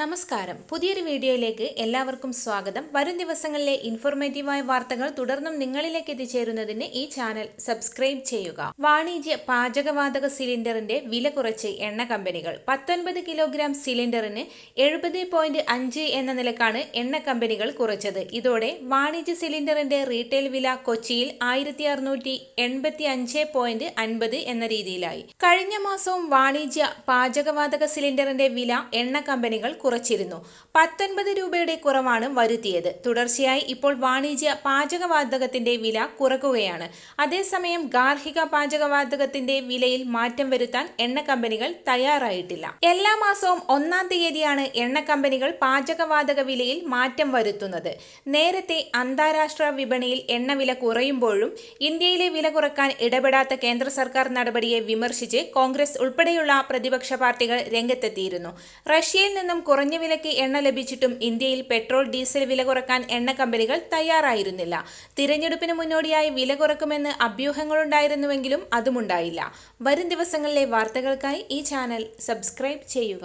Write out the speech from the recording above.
നമസ്കാരം. പുതിയൊരു വീഡിയോയിലേക്ക് എല്ലാവർക്കും സ്വാഗതം. വരും ദിവസങ്ങളിലെ ഇൻഫോർമേറ്റീവായ വാർത്തകൾ തുടർന്നും നിങ്ങളിലേക്ക് എത്തിച്ചേരുന്നതിന് ഈ ചാനൽ സബ്സ്ക്രൈബ് ചെയ്യുക. വാണിജ്യ പാചകവാതക സിലിണ്ടറിന്റെ വില കുറച്ച് എണ്ണ കമ്പനികൾ. പത്തൊൻപത് കിലോഗ്രാം സിലിണ്ടറിന് എഴുപത് പോയിന്റ് അഞ്ച് എന്ന നിലക്കാണ് എണ്ണ കമ്പനികൾ കുറച്ചത്. ഇതോടെ വാണിജ്യ സിലിണ്ടറിന്റെ റീറ്റെയിൽ വില കൊച്ചിയിൽ ആയിരത്തി അറുന്നൂറ്റി എൺപത്തി അഞ്ച് പോയിന്റ് അൻപത് എന്ന രീതിയിലായി. കഴിഞ്ഞ മാസവും വാണിജ്യ പാചകവാതക സിലിണ്ടറിന്റെ വില എണ്ണ കമ്പനികൾ കുറച്ചിരുന്നു. പത്തൊൻപത് രൂപയുടെ കുറവാണ് വരുത്തിയത്. തുടർച്ചയായി ഇപ്പോൾ വാണിജ്യ പാചകവാതകത്തിന്റെ വില കുറക്കുകയാണ്. അതേസമയം ഗാർഹിക പാചകവാതകത്തിന്റെ വിലയിൽ മാറ്റം വരുത്താൻ എണ്ണ കമ്പനികൾ തയ്യാറായിട്ടില്ല. എല്ലാ മാസവും ഒന്നാം തീയതിയാണ് എണ്ണ കമ്പനികൾ പാചകവാതക വിലയിൽ മാറ്റം വരുത്തുന്നത്. നേരത്തെ അന്താരാഷ്ട്ര വിപണിയിൽ എണ്ണ വില കുറയുമ്പോഴും ഇന്ത്യയിലെ വില കുറയ്ക്കാൻ ഇടപെടാത്ത കേന്ദ്ര സർക്കാർ നടപടിയെ വിമർശിച്ച് കോൺഗ്രസ് ഉൾപ്പെടെയുള്ള പ്രതിപക്ഷ പാർട്ടികൾ രംഗത്തെത്തിയിരുന്നു. റഷ്യയിൽ നിന്നും കുറഞ്ഞ വിലയ്ക്ക് എണ്ണ ലഭിച്ചിട്ടും ഇന്ത്യയിൽ പെട്രോൾ ഡീസൽ വില കുറയ്ക്കാൻ എണ്ണ കമ്പനികൾ തയ്യാറായിരുന്നില്ല. തിരഞ്ഞെടുപ്പിന് മുന്നോടിയായി വില കുറക്കുമെന്ന് അഭ്യൂഹങ്ങളുണ്ടായിരുന്നുവെങ്കിലും അതുമുണ്ടായില്ല. വരും ദിവസങ്ങളിലെ വാർത്തകൾക്കായി ഈ ചാനൽ സബ്സ്ക്രൈബ് ചെയ്യുക.